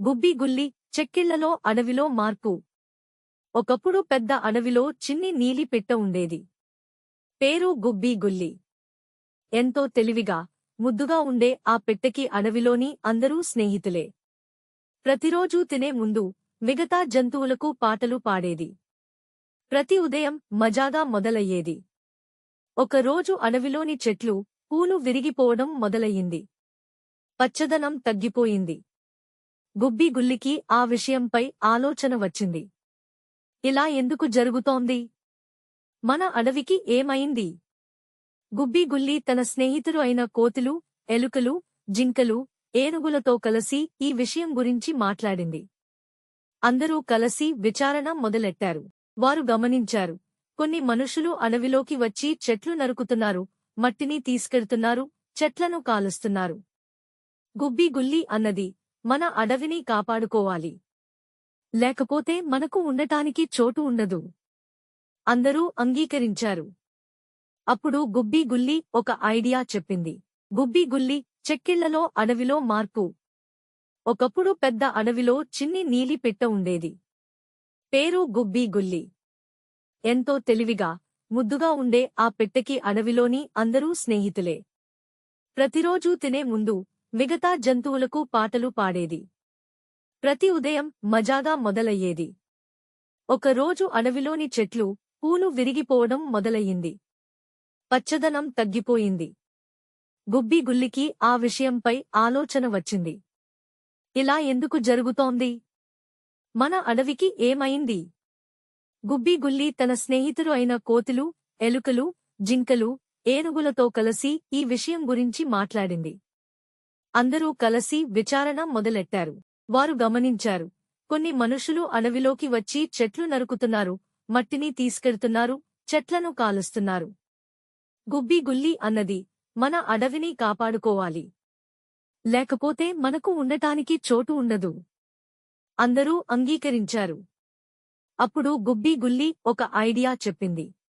గుబ్బిగుల్లి చెక్కిళ్ళలో అడవిలో మార్పు. ఒకప్పుడు పెద్ద అడవిలో చిన్ని నీలి పెట్ట ఉండేది. పేరు గుబ్బిగుల్లి ఎంతో తెలివిగా ముద్దుగా ఉండే ఆ పెట్టెకి అడవిలోని అందరూ స్నేహితులే. ప్రతిరోజూ తినే ముందు మిగతా జంతువులకు పాటలు పాడేది. ప్రతి ఉదయం మజాగా మొదలయ్యేది. ఒకరోజు అడవిలోని చెట్లు పూలు విరిగిపోవడం మొదలయ్యింది. పచ్చదనం తగ్గిపోయింది. గుబ్బి గుల్లికి ఆ విషయంపై ఆలోచన వచ్చింది. ఇలా ఎందుకు జరుగుతోంది? మన అడవికి ఏమైంది? గుబ్బి గుల్లి తన స్నేహితులు అయిన కోతులు ఎలుకలు జింకలు ఏనుగులతో కలిసి ఈ విషయం గురించి మాట్లాడింది. అందరూ కలిసి విచారణ మొదలెట్టారు. వారు గమనించారు. కొన్ని మనుషులు అడవిలోకి వచ్చి చెట్లు నరుకుతున్నారు మట్టిని తీసుకెళ్తున్నారు చెట్లను కాలుస్తున్నారు. గుబ్బి గుల్లి అన్నది మన అడవిని కాపాడుకోవాలి. లేకపోతే మనకు ఉండటానికి చోటు ఉండదు. అందరూ అంగీకరించారు. అప్పుడు గుబ్బి గుల్లి ఒక ఐడియా చెప్పింది. గుబ్బి గుల్లి చెక్కిళ్ళలో అడవిలో మార్పు. ఒకప్పుడు పెద్ద అడవిలో చిన్ని నీలి పెట్ట ఉండేది. పేరు గుబ్బి గుల్లి. ఎంతో తెలివిగా ముద్దుగా ఉండే ఆ పెట్టెకి అడవిలోని అందరూ స్నేహితులే. ప్రతిరోజూ తినే ముందు మిగతా జంతువులకు పాటలు పాడేది. ప్రతి ఉదయం మజాగా మొదలయ్యేది. ఒకరోజు అడవిలోని చెట్లు పూలు విరిగిపోవడం మొదలయ్యింది. పచ్చదనం తగ్గిపోయింది. గుబ్బి గుల్లికి ఆ విషయంపై ఆలోచన వచ్చింది. ఇలా ఎందుకు జరుగుతోంది? మన అడవికి ఏమైంది? గుబ్బి గుల్లి తన స్నేహితులు అయిన కోతులు ఎలుకలు జింకలు ఏనుగులతో కలిసి ఈ విషయం గురించి మాట్లాడింది. అందరూ కలసి విచారణ మొదలెట్టారు. వారు గమనించారు. కొన్ని మనుషులు అడవిలోకి వచ్చి చెట్లు నరుకుతున్నారు మట్టిని తీసుకెళ్తున్నారు చెట్లను కాలుస్తున్నారు. గుబ్బి గుల్లి అన్నది మన అడవిని కాపాడుకోవాలి. లేకపోతే మనకు ఉండటానికి చోటు ఉండదు. అందరూ అంగీకరించారు. అప్పుడు గుబ్బి గుల్లి ఒక ఐడియా చెప్పింది.